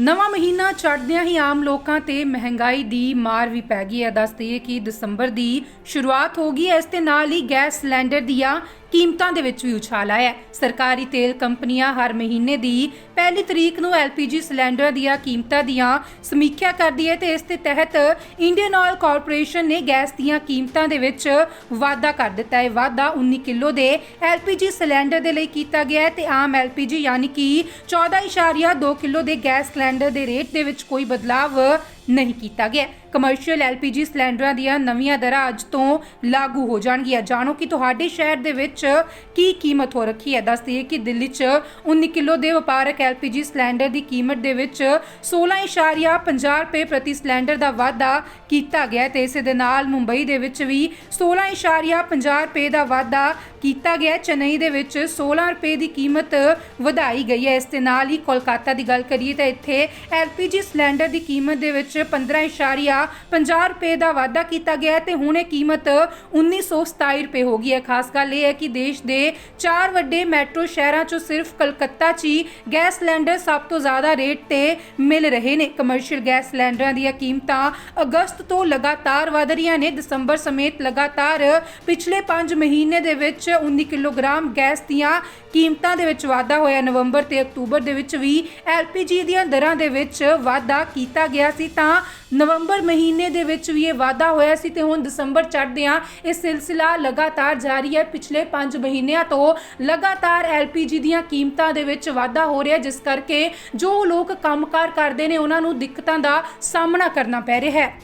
ਨਵਾਂ ਮਹੀਨਾ ਚੜ੍ਹਦਿਆਂ ਹੀ ਆਮ ਲੋਕਾਂ ਤੇ ਮਹਿੰਗਾਈ ਦੀ ਮਾਰ ਵੀ ਪੈ ਗਈ ਹੈ। ਦੱਸ ਹੈ ਕਿ ਦਸੰਬਰ ਦੀ ਸ਼ੁਰੂਆਤ ਹੋ ਗਈ ਹੈ। ਇਸ ਦੇ ਨਾਲ ਹੀ ਗੈਸ ਸਿਲੰਡਰ ਦੀਆਂ ਕੀਮਤਾਂ ਦੇ ਵਿੱਚ ਵੀ ਉਛਾਲ ਆਇਆ ਹੈ। ਸਰਕਾਰੀ ਤੇਲ ਕੰਪਨੀਆਂ ਹਰ ਮਹੀਨੇ ਦੀ ਪਹਿਲੀ ਤਰੀਕ ਨੂੰ LPG ਸਿਲੰਡਰ ਦੀਆਂ ਕੀਮਤਾਂ ਦੀਆਂ ਸਮੀਖਿਆ ਕਰਦੀ ਹੈ ਤੇ ਇਸ ਦੇ ਤਹਿਤ ਇੰਡੀਅਨ ਆਇਲ ਕਾਰਪੋਰੇਸ਼ਨ ਨੇ ਗੈਸ ਦੀਆਂ ਕੀਮਤਾਂ ਦੇ ਵਿੱਚ ਵਾਧਾ ਕਰ ਦਿੱਤਾ ਹੈ। ਵਾਧਾ 19 ਕਿਲੋ ਦੇ LPG ਸਿਲੰਡਰ ਦੇ ਲਈ ਕੀਤਾ ਗਿਆ ਹੈ ਤੇ ਆਮ LPG ਯਾਨੀ ਕਿ 14.2 ਕਿਲੋ ਦੇ ਗੈਸ ਸਿਲੰਡਰ ਦੇ ਰੇਟ ਦੇ ਵਿੱਚ ਕੋਈ ਬਦਲਾਵ ਨਹੀਂ ਕੀਤਾ ਗਿਆ। ਕਮਰਸ਼ੀਅਲ LPG ਸਿਲੰਡਰਾਂ ਦੀਆਂ ਨਵੀਆਂ ਦਰਾਂ ਅੱਜ ਤੋਂ ਲਾਗੂ ਹੋ ਜਾਣਗੀਆਂ। ਜਾਣੋ ਕਿ ਤੁਹਾਡੇ ਸ਼ਹਿਰ ਦੇ ਵਿੱਚ ਕੀ ਕੀਮਤ ਹੋ ਰੱਖੀ ਹੈ। ਦੱਸਦੀ ਹੈ ਕਿ ਦਿੱਲੀ 'ਚ 19 ਕਿਲੋ ਦੇ ਵਪਾਰਕ LPG ਸਿਲੰਡਰ ਦੀ ਕੀਮਤ ਦੇ ਵਿੱਚ 16.50 ਰੁਪਏ ਪ੍ਰਤੀ ਸਿਲੰਡਰ ਦਾ ਵਾਧਾ ਕੀਤਾ ਗਿਆ ਹੈ ਤੇ ਇਸੇ ਦੇ ਨਾਲ ਮੁੰਬਈ ਦੇ ਵਿੱਚ ਵੀ 16.50 ਰੁਪਏ ਦਾ ਵਾਧਾ ਕੀਤਾ ਗਿਆ ਹੈ। ਚੇਨਈ ਦੇ ਵਿੱਚ 16 ਰੁਪਏ ਦੀ ਕੀਮਤ ਵਧਾਈ ਗਈ ਹੈ। ਇਸ ਦੇ ਨਾਲ ਹੀ ਕੋਲਕਾਤਾ ਦੀ ਗੱਲ ਕਰੀਏ ਤਾਂ ਇੱਥੇ LPG ਸਿਲੰਡਰ ਦੀ ਕੀਮਤ ਦੇ ਵਿੱਚ 15.50 ਰੁਪਏ ਦਾ ਵਾਧਾ ਕੀਤਾ ਗਿਆ ਹੈ ਤੇ ਹੁਣ ਇਹ ਕੀਮਤ 1927 ਰੁਪਏ ਹੋ ਗਈ ਹੈ। ਖਾਸ ਗੱਲ ਇਹ ਹੈ ਕਿ ਦੇਸ਼ ਦੇ ਚਾਰ ਵੱਡੇ ਮੈਟਰੋ ਸ਼ਹਿਰਾਂ 'ਚੋਂ ਸਿਰਫ ਕਲਕੱਤਾ 'ਚ ਹੀ ਗੈਸ ਸਿਲੰਡਰ ਸਭ ਤੋਂ ਜ਼ਿਆਦਾ ਰੇਟ ਤੇ ਮਿਲ ਰਹੇ ਨੇ। ਕਮਰਸ਼ੀਅਲ ਗੈਸ ਸਿਲੰਡਰਾਂ ਦੀਆਂ ਕੀਮਤਾਂ ਅਗਸਤ ਤੋਂ ਲਗਾਤਾਰ ਵਧ ਰਹੀਆਂ ਨੇ। ਦਸੰਬਰ ਸਮੇਤ ਲਗਾਤਾਰ ਪਿਛਲੇ 5 ਮਹੀਨੇ ਦੇ ਵਿੱਚ 19 ਕਿਲੋਗ੍ਰਾਮ ਗੈਸ ਦੀਆਂ ਕੀਮਤਾਂ ਦੇ ਵਿੱਚ ਵਾਧਾ ਹੋਇਆ। ਨਵੰਬਰ ਤੇ ਅਕਤੂਬਰ ਦੇ ਵਿੱਚ ਵੀ LPG ਦੀਆਂ ਦਰਾਂ ਦੇ ਵਿੱਚ ਵਾਧਾ ਕੀਤਾ ਗਿਆ ਸੀ। ਤਾਂ ਨਵੰਬਰ ਮਹੀਨੇ ਦੇ ਵਿੱਚ ਵੀ ਇਹ ਵਾਧਾ ਹੋਇਆ ਸੀ ਤੇ ਹੁਣ ਦਸੰਬਰ ਚੜ੍ਹਦਿਆਂ ਇਹ ਸਿਲਸਿਲਾ ਲਗਾਤਾਰ ਜਾਰੀ ਹੈ। ਪਿਛਲੇ 5 ਮਹੀਨਿਆਂ ਤੋਂ ਲਗਾਤਾਰ LPG ਦੀਆਂ ਕੀਮਤਾਂ ਦੇ ਵਿੱਚ ਵਾਧਾ ਹੋ ਰਿਹਾ ਜਿਸ ਕਰਕੇ ਜੋ ਲੋਕ ਕੰਮਕਾਰ ਕਰਦੇ ਨੇ, ਉਹਨਾਂ ਨੂੰ ਦਿੱਕਤਾਂ ਦਾ ਸਾਹਮਣਾ ਕਰਨਾ ਪੈ ਰਿਹਾ ਹੈ।